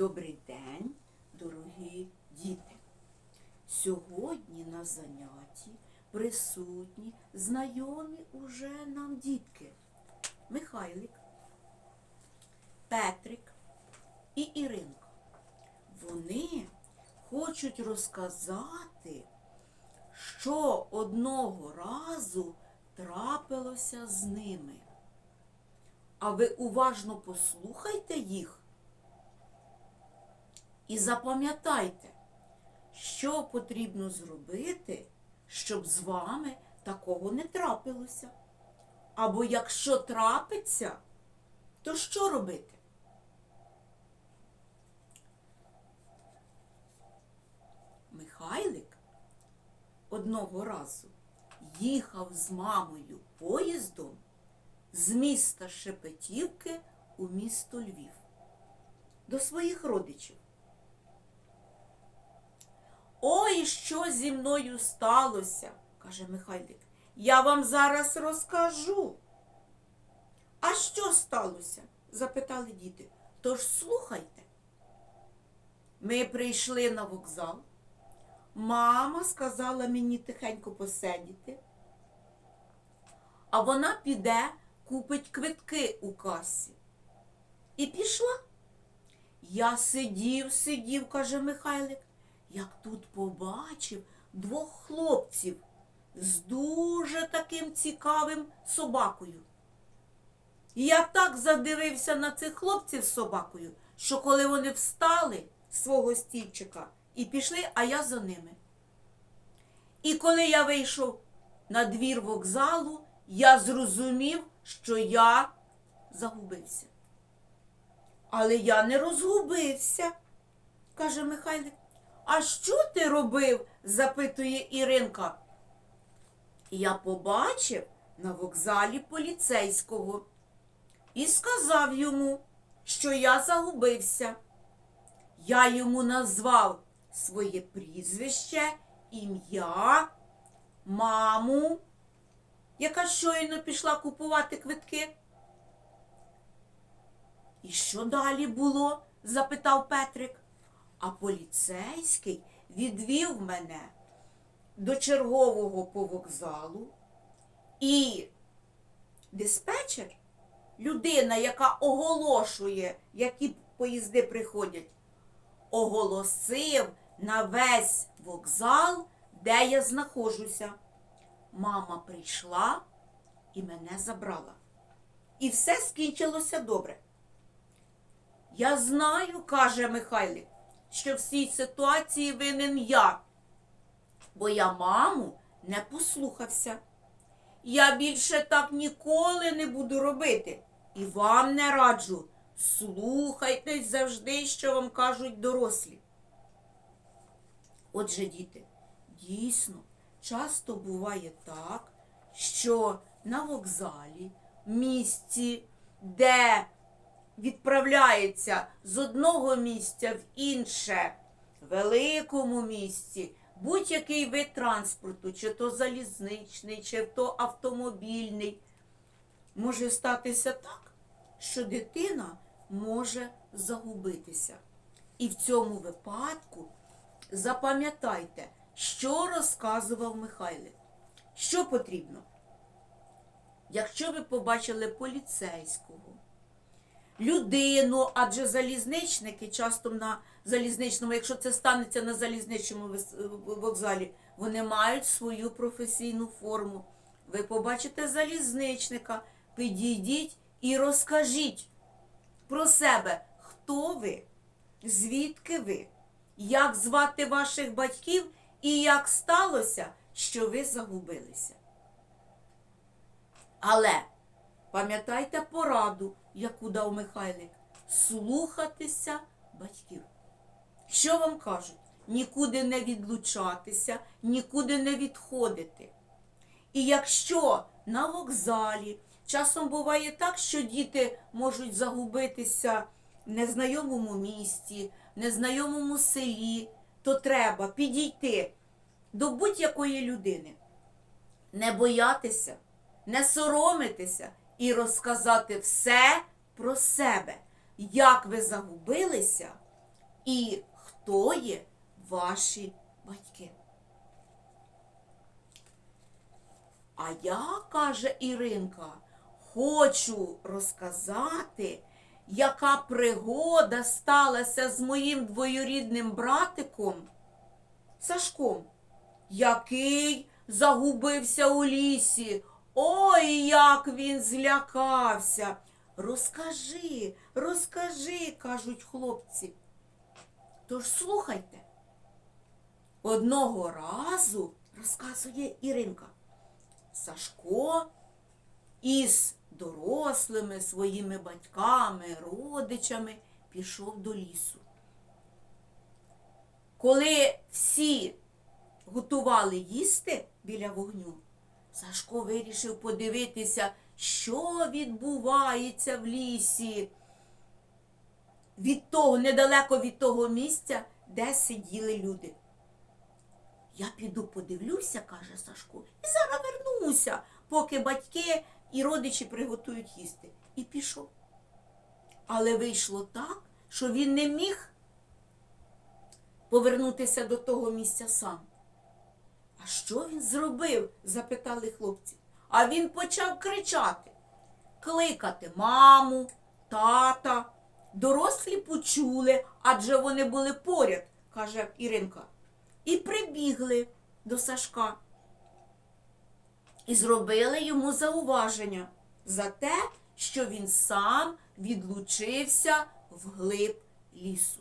Добрий день, дорогі діти. Сьогодні на занятті присутні знайомі уже нам дітки. Михайлик, Петрик і Іринка. Вони хочуть розказати, що одного разу трапилося з ними. А ви уважно послухайте їх і запам'ятайте, що потрібно зробити, щоб з вами такого не трапилося. Або якщо трапиться, то що робити? Михайлик одного разу їхав з мамою поїздом з міста Шепетівки у місто Львів до своїх родичів. Ой, що зі мною сталося, каже Михайлик. Я вам зараз розкажу. А що сталося? запитали діти. Тож слухайте. Ми прийшли на вокзал. Мама сказала мені тихенько посидіти, а вона піде купить квитки у касі. І пішла. Я сидів, сидів, каже Михайлик, як тут побачив двох хлопців з дуже таким цікавим собакою. І я так задивився на цих хлопців з собакою, що коли вони встали з свого стільчика і пішли, а я за ними. І коли я вийшов на двір вокзалу, я зрозумів, що я загубився. Але я не розгубився, каже Михайлик. А що ти робив? запитує Іринка. Я побачив на вокзалі поліцейського і сказав йому, що я загубився. Я йому назвав своє прізвище, ім'я, маму, яка щойно пішла купувати квитки. І що далі було? запитав Петрик. А поліцейський відвів мене до чергового по вокзалу, і диспетчер, людина, яка оголошує, які поїзди приходять, оголосив на весь вокзал, де я знаходжуся. Мама прийшла і мене забрала. І все скінчилося добре. Я знаю, каже Михайлик, що в цій ситуації винен я, бо я маму не послухався. Я більше так ніколи не буду робити. І вам не раджу. Слухайтесь завжди, що вам кажуть дорослі. Отже, діти, дійсно, часто буває так, що на вокзалі, місці, де відправляється з одного місця в інше, великому місці, будь-який вид транспорту, чи то залізничний, чи то автомобільний, може статися так, що дитина може загубитися. І в цьому випадку запам'ятайте, що розказував Михайлик. Що потрібно? Якщо ви побачили поліцейського, людину, адже залізничники часто на залізничному, якщо це станеться на залізничному вокзалі, вони мають свою професійну форму. Ви побачите залізничника, підійдіть і розкажіть про себе, хто ви, звідки ви, як звати ваших батьків і як сталося, що ви загубилися. Але пам'ятайте пораду, яку дав Михайлик, слухатися батьків. Що вам кажуть? Нікуди не відлучатися, нікуди не відходити. І якщо на вокзалі часом буває так, що діти можуть загубитися в незнайомому місті, в незнайомому селі, то треба підійти до будь-якої людини, не боятися, не соромитися і розказати все про себе, як ви загубилися і хто є ваші батьки. А я, каже Іринка, хочу розказати, яка пригода сталася з моїм двоюрідним братиком Сашком, який загубився у лісі. Ой, як він злякався. Розкажи, розкажи, кажуть хлопці. Тож слухайте. Одного разу, розказує Іринка, Сашко із дорослими своїми батьками, родичами пішов до лісу. Коли всі готували їсти біля вогню, Сашко вирішив подивитися, що відбувається в лісі. Від того, недалеко від того місця, де сиділи люди. Я піду подивлюся, каже Сашко, і зараз вернуся, поки батьки і родичі приготують їсти. І пішов. Але вийшло так, що він не міг повернутися до того місця сам. Що він зробив? запитали хлопці. А він почав кричати, кликати маму, тата. Дорослі почули, адже вони були поряд, каже Іринка. І прибігли до Сашка. І зробили йому зауваження за те, що він сам відлучився вглиб лісу.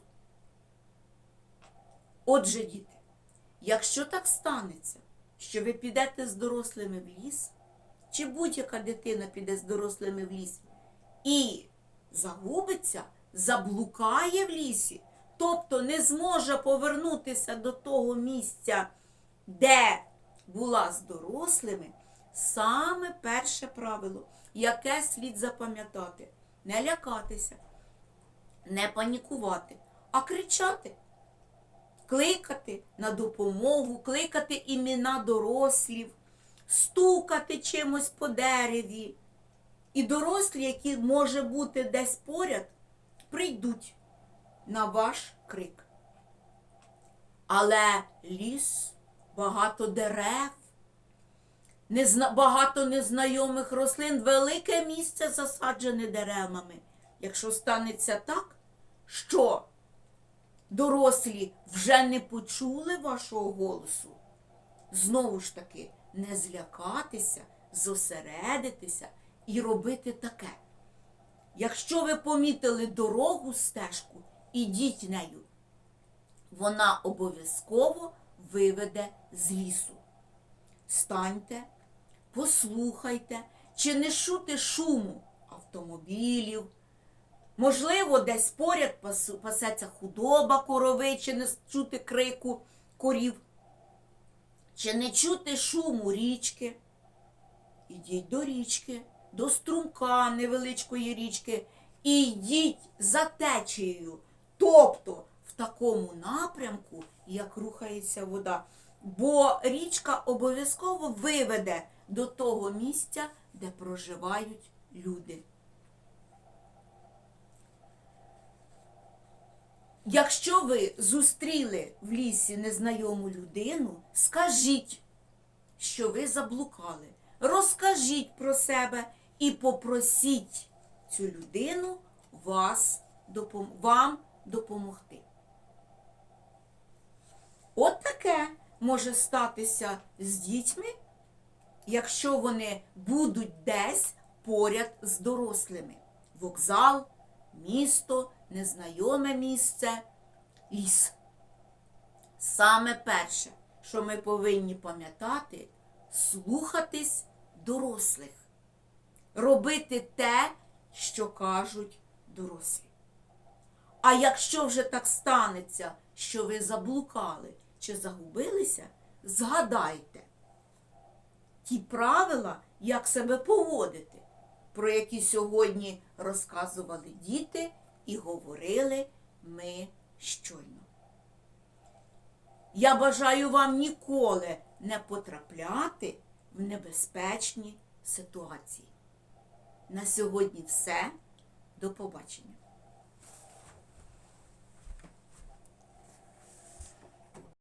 Отже, діти, якщо так станеться, що ви підете з дорослими в ліс, чи будь-яка дитина піде з дорослими в ліс і загубиться, заблукає в лісі, тобто не зможе повернутися до того місця, де була з дорослими, саме перше правило, яке слід запам'ятати, не лякатися, не панікувати, а кричати кликати на допомогу, кликати імена дорослів, стукати чимось по дереві. І дорослі, які може бути десь поряд, прийдуть на ваш крик. Але ліс, багато дерев, незна... багато незнайомих рослин, велике місце засаджене деревами. Якщо станеться так, що дорослі вже не почули вашого голосу, знову ж таки, не злякатися, зосередитися і робити таке. Якщо ви помітили дорогу стежку, ідіть нею. Вона обов'язково виведе з лісу. Станьте, послухайте, чи не чути шуму автомобілів. Можливо, десь поряд пасеться худоба корови, чи не чути крику корів, чи не чути шуму річки. Ідіть до річки, до струмка невеличкої річки, і йдіть за течією, тобто в такому напрямку, як рухається вода. Бо річка обов'язково виведе до того місця, де проживають люди. Якщо ви зустріли в лісі незнайому людину, скажіть, що ви заблукали. Розкажіть про себе і попросіть цю людину вас, вам допомогти. От таке може статися з дітьми, якщо вони будуть десь поряд з дорослими. Вокзал, місто, незнайоме місце, ліс. Саме перше, що ми повинні пам'ятати, слухатись дорослих, робити те, що кажуть дорослі. А якщо вже так станеться, що ви заблукали чи загубилися, згадайте ті правила, як себе поводити, про які сьогодні розказували діти і говорили ми щойно. Я бажаю вам ніколи не потрапляти в небезпечні ситуації. На сьогодні все. До побачення.